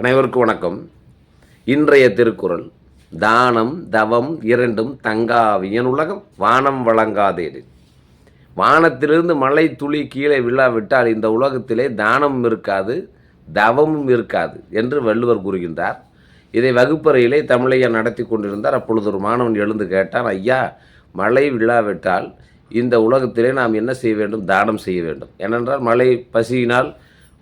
அனைவருக்கும் வணக்கம். இன்றைய திருக்குறள் தானம் தவம் இரண்டும் தங்காவியன் உலகம் வானம் வழங்காதேடு வானத்திலிருந்து மழை துளி கீழே விழாவிட்டால் இந்த உலகத்திலே தானமும் இருக்காது தவமும் இருக்காது என்று வள்ளுவர் கூறுகின்றார். இதை வகுப்பறையிலே தமிழையா நடத்தி கொண்டிருந்தார். அப்பொழுது ஒரு மாணவன் எழுந்து கேட்டான் ஐயா மழை விழாவிட்டால் இந்த உலகத்திலே நாம் என்ன செய்ய வேண்டும்? தானம் செய்ய வேண்டும். ஏனென்றால் மழை பசியினால்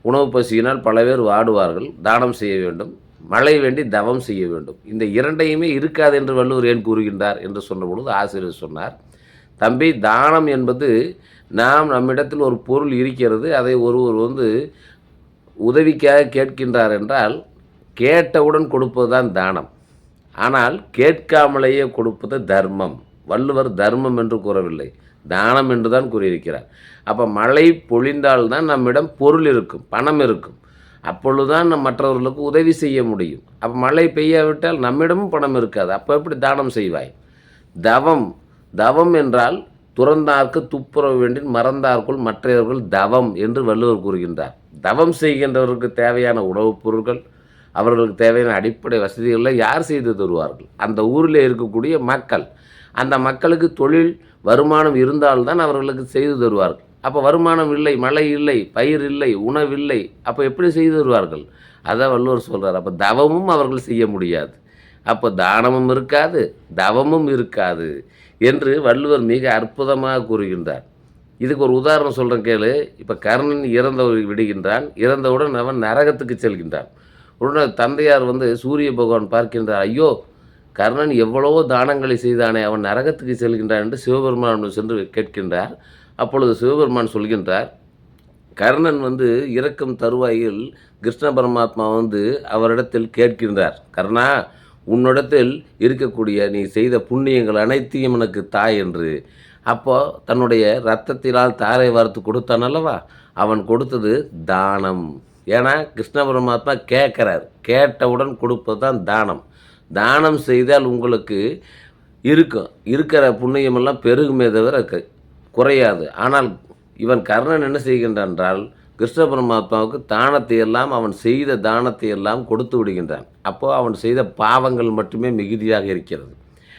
உணவு பசியினால் பல பேர் வாடுவார்கள். தானம் செய்ய வேண்டும். மழை வேண்டி தவம் செய்ய வேண்டும். இந்த இரண்டையுமே இருக்காது என்று வள்ளுவர் ஏன் கூறுகின்றார் என்று சொன்ன பொழுது ஆசிரியர் சொன்னார். தம்பி தானம் என்பது நாம் நம்மிடத்தில் ஒரு பொருள் இருக்கிறது. அதை ஒருவர் வந்து உதவிக்காக கேட்கின்றார் என்றால் கேட்டவுடன் கொடுப்பது தான் தானம். ஆனால் கேட்காமலேயே கொடுப்பது தர்மம். வள்ளுவர் தர்மம் என்று கூறவில்லை. தானம் என்று தான் கூறியிருக்கிறார். அப்போ மழை பொழிந்தால்தான் நம்மிடம் பொருள் இருக்கும் பணம் இருக்கும். அப்பொழுதுதான் நம் மற்றவர்களுக்கு உதவி செய்ய முடியும். அப்போ மழை பெய்யாவிட்டால் நம்மிடமும் பணம் இருக்காது. அப்போ எப்படி தானம் செய்வாய்? தவம். தவம் என்றால் துறந்தார்க்கு துப்புரவு வேண்டின் மறந்தார்க்குள் மற்றவர்கள் தவம் என்று வள்ளுவர் கூறுகின்றார். தவம் செய்கின்றவருக்கு தேவையான உணவுப் பொருட்கள் அவர்களுக்கு தேவையான அடிப்படை வசதிகளை யார் செய்து தருவார்கள்? அந்த ஊரில் இருக்கக்கூடிய மக்கள். அந்த மக்களுக்கு தொழில் வருமானம் இருந்தால்தான் அவர்களுக்கு செய்து தருவார்கள். அப்போ வருமானம் இல்லை மழை இல்லை பயிர் இல்லை உணவில்லை அப்போ எப்படி செய்து தருவார்கள்? அதை வள்ளுவர் சொல்கிறார் அப்போ தவமும் அவர்கள் செய்ய முடியாது. அப்போ தானமும் இருக்காது தவமும் இருக்காது என்று வள்ளுவர் மிக அற்புதமாக கூறுகின்றார். இதுக்கு ஒரு உதாரணம் சொல்கிறேன் கேளு. இப்போ கர்ணன் இறந்த விடுகின்றான். இறந்தவுடன் அவன் நரகத்துக்கு செல்கின்றான். உடனே தந்தையார் வந்து சூரிய பகவான் பார்க்கின்றார் ஐயோ கர்ணன் எவ்வளவோ தானங்களை செய்தானே அவன் நரகத்துக்கு செல்கின்றான் என்று சிவபெருமான் சென்று கேட்கின்றார். அப்பொழுது சிவபெருமான் சொல்கின்றார் கர்ணன் வந்து இறக்கும் தருவாயில் கிருஷ்ண பரமாத்மா வந்து அவரிடத்தில் கேட்கின்றார். கர்ணா உன்னிடத்தில் இருக்கக்கூடிய நீ செய்த புண்ணியங்கள் அனைத்தையும் எனக்கு தாய் என்று. அப்போ தன்னுடைய ரத்தத்தினால் தாரை வார்த்து கொடுத்தான் அல்லவா? அவன் கொடுத்தது தானம். ஏன்னா கிருஷ்ண பரமாத்மா கேட்குறார். கேட்டவுடன் கொடுப்பது தான் தானம். தானம் செய்தால் உங்களுக்கு இருக்கும். இருக்கிற புண்ணியமெல்லாம் பெருகுமே தவிர க- குறையாது. ஆனால் இவன் கர்ணன் என்ன செய்கின்றான் என்றால் கிருஷ்ண பரமாத்மாவுக்கு தானத்தை எல்லாம் அவன் செய்த தானத்தை எல்லாம் கொடுத்து விடுகின்றான். அப்போது அவன் செய்த பாவங்கள் மட்டுமே மிகுதியாக இருக்கிறது.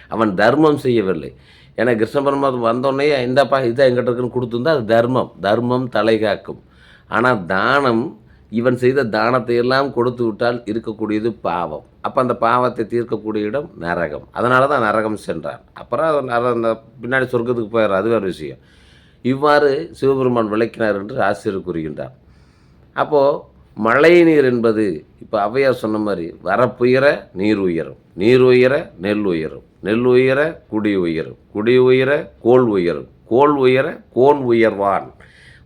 அவன் தர்மம் செய்யவில்லை. ஏன்னா கிருஷ்ண பரமாத்மா வந்தோடனே இந்தப்பா இதை எங்கிட்ட இருக்குன்னு கொடுத்துருந்தா அது தர்மம். தர்மம் தலை காக்கும். ஆனால் தானம் இவன் செய்த தானத்தை எல்லாம் கொடுத்து விட்டால் இருக்கக்கூடியது பாவம். அப்போ அந்த பாவத்தை தீர்க்கக்கூடிய இடம் நரகம். அதனால தான் நரகம் சென்றான். அப்புறம் அவன் நர- அந்த பின்னாடி சொர்க்கத்துக்கு போயிடுறான். அது வேறு விஷயம். இவ்வாறு சிவபெருமான் விளக்கினார் என்று ஆசிரியர் கூறுகின்றார். அப்போது மழை நீர் என்பது இப்போ ஔவையார் சொன்ன மாதிரி வரப்புயர நீர் உயரும். நீர் உயர நெல் உயரும். நெல் உயர குடி உயரும். குடி உயர கோல் உயரும். கோல் உயர கோன் உயர்வான்.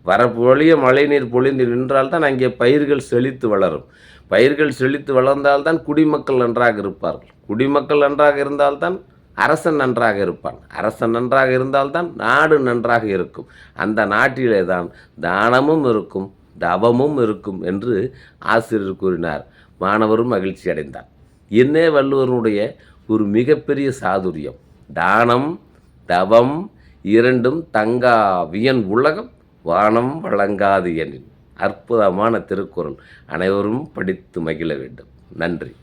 வரப்பொழிய மழைநீர் பொழிந்து நின்றால்தான் அங்கே பயிர்கள் செழித்து வளரும். பயிர்கள் செழித்து வளர்ந்தால்தான் குடிமக்கள் நன்றாக இருப்பார்கள். குடிமக்கள் நன்றாக இருந்தால்தான் அரசன் நன்றாக இருப்பான். அரசன் நன்றாக இருந்தால்தான் நாடு நன்றாக இருக்கும். அந்த நாட்டிலே தான் தானமும் இருக்கும் தவமும் இருக்கும் என்று ஆசிரியர் கூறினார். மாணவரும் மகிழ்ச்சி அடைந்தார். என்னே வள்ளுவருடைய ஒரு மிகப்பெரிய சாதுரியம். தானம் தவம் இரண்டும் தங்கா வியன் உலகம். வானம் வழங்காது எனின் அற்புதமான திருக்குறள் அனைவரும் படித்து மகிழ வேண்டும். நன்றி.